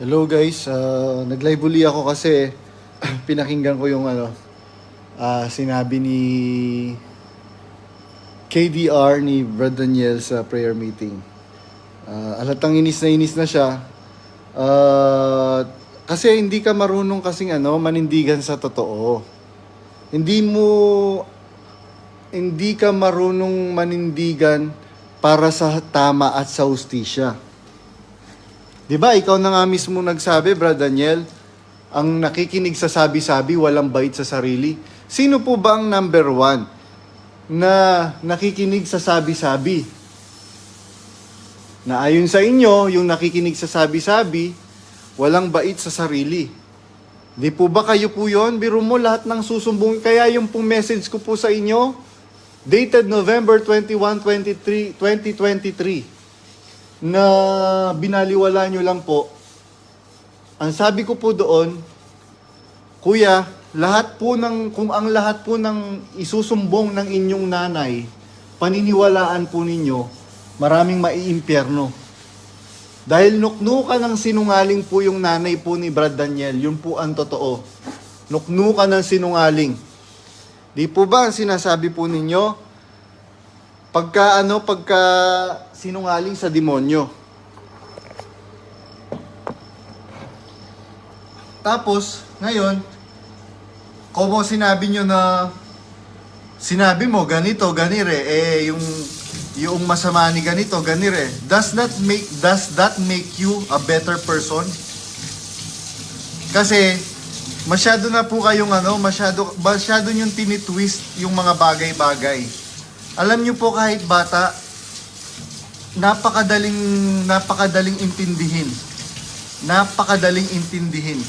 Hello guys, uh, nag-live uli ako kasi pinakinggan ko yung ano, ah, sinabi ni KDR ni Brad Daniel sa prayer meeting. Ah, alatang inis na inis na siya. Ah, kasi hindi ka marunong kasing ano, manindigan sa totoo. Hindi mo hindi ka marunong manindigan para sa tama at sa ustisya. Di ba, ikaw na nga mismo nagsabi, Brad Daniel, ang nakikinig sa sabi-sabi, walang bait sa sarili. Sino po ba ang number one na nakikinig sa sabi-sabi? Na ayon sa inyo, yung nakikinig sa sabi-sabi, walang bait sa sarili. Di po ba kayo po yon? Biro mo lahat ng susumbong. Kaya yung pong message ko po sa inyo, dated November 21, 23, 2023, na binaliwala nyo lang po. Ang sabi ko po doon, Kuya, lahat po ng, kung ang lahat po ng isusumbong ng inyong nanay, paniniwalaan po ninyo, maraming maiimpyerno. Dahil nuknukan ng sinungaling po yung nanay po ni Brad Daniel, yun po ang totoo. Nuknukan ng sinungaling. Di po ba ang sinasabi po ninyo, pagka ano, pagka sinungaling sa demonyo. Tapos, ngayon, como sinabi nyo na sinabi mo ganito, ganire, eh yung yung masama ni ganito, ganire. Does that make does that make you a better person? Kasi masyado na po kayong ano, masyado masyado yung tinitwist yung mga bagay-bagay. Alam niyo po kahit bata, napakadaling napakadaling intindihin. Napakadaling intindihin.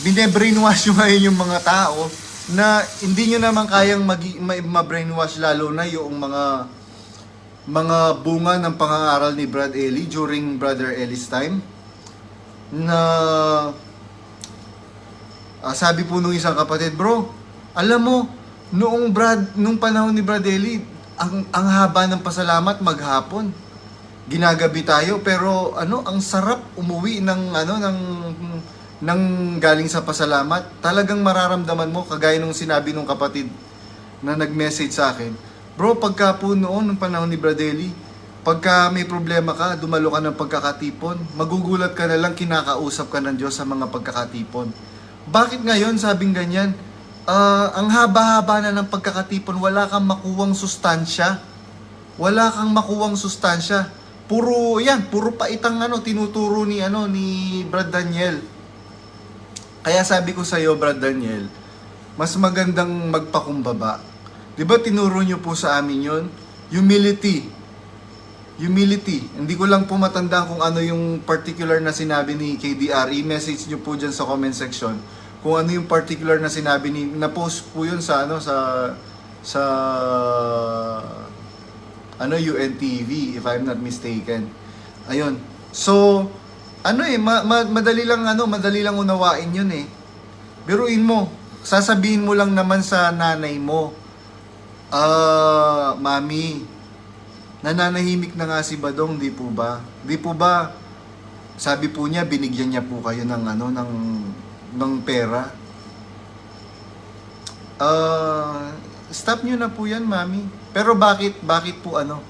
Bine-brainwash nyo ngayon yung mga tao na hindi nyo naman kayang magi- ma- ma-brainwash lalo na yung mga mga bunga ng pangangaral ni Brad Eli during Brother Eli's time na ah, sabi po nung isang kapatid, bro, alam mo, noong Brad, nung panahon ni Brad Eli, ang, ang haba ng pasalamat maghapon. Ginagabi tayo, pero ano, ang sarap umuwi ng ano ng ng galing sa pasalamat. Talagang mararamdaman mo kagaya nung sinabi nung kapatid na nag-message sa akin. Bro, pagka po noon, nung panahon ni Brad Eli, pagka may problema ka, dumalo ka ng pagkakatipon, magugulat ka na lang, kinakausap ka ng Diyos sa mga pagkakatipon. Bakit ngayon, sabing ganyan, ah, ang haba-haba na ng pagkakatipon, wala kang makuwang sustansya. Wala kang makuwang sustansya. Puro, yan, puro paitang ano, tinuturo ni, ano, ni Brad Daniel. Kaya sabi ko sa iyo, Brad Daniel, mas magandang magpakumbaba. 'Di ba tinuro niyo po sa amin 'yon? Humility. Humility. Hindi ko lang po matandaan kung ano yung particular na sinabi ni KDR. I-message niyo po dyan sa comment section kung ano yung particular na sinabi ni na-post po yun sa ano sa sa ano UNTV if I'm not mistaken. Ayun. So, ano eh, ma- ma- madali lang ano, madali lang unawain yun eh. Biruin mo, sasabihin mo lang naman sa nanay mo, ah, mami, nananahimik na nga si Badong, di po ba? Di po ba, sabi po niya, binigyan niya po kayo ng ano, ng, ng pera. Ah, stop niyo na po yan, mami. Pero bakit, bakit po ano?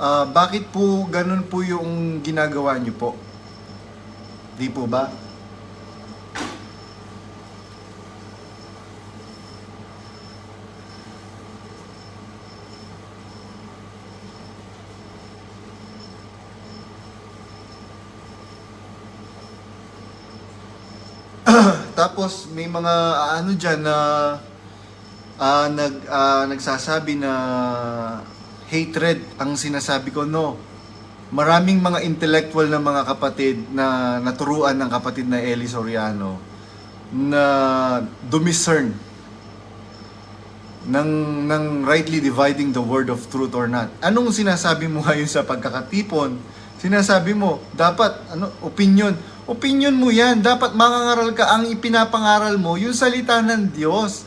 Ah, bakit po ganun po yung ginagawa niyo po? Di po ba? Tapos may mga ah, ano diyan na ah, nag ah, nagsasabi na hatred ang sinasabi ko no. Maraming mga intellectual na mga kapatid na naturuan ng kapatid na Eli Soriano na dumiscern ng ng rightly dividing the word of truth or not. Anong sinasabi mo ngayon sa pagkakatipon? Sinasabi mo, dapat ano, opinion. Opinion mo 'yan. Dapat mangangaral ka ang ipinapangaral mo, yung salita ng Diyos.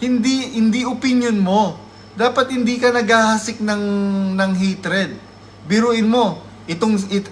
Hindi hindi opinion mo. Dapat hindi ka naghahasik ng ng hatred. Biruin mo, itong it,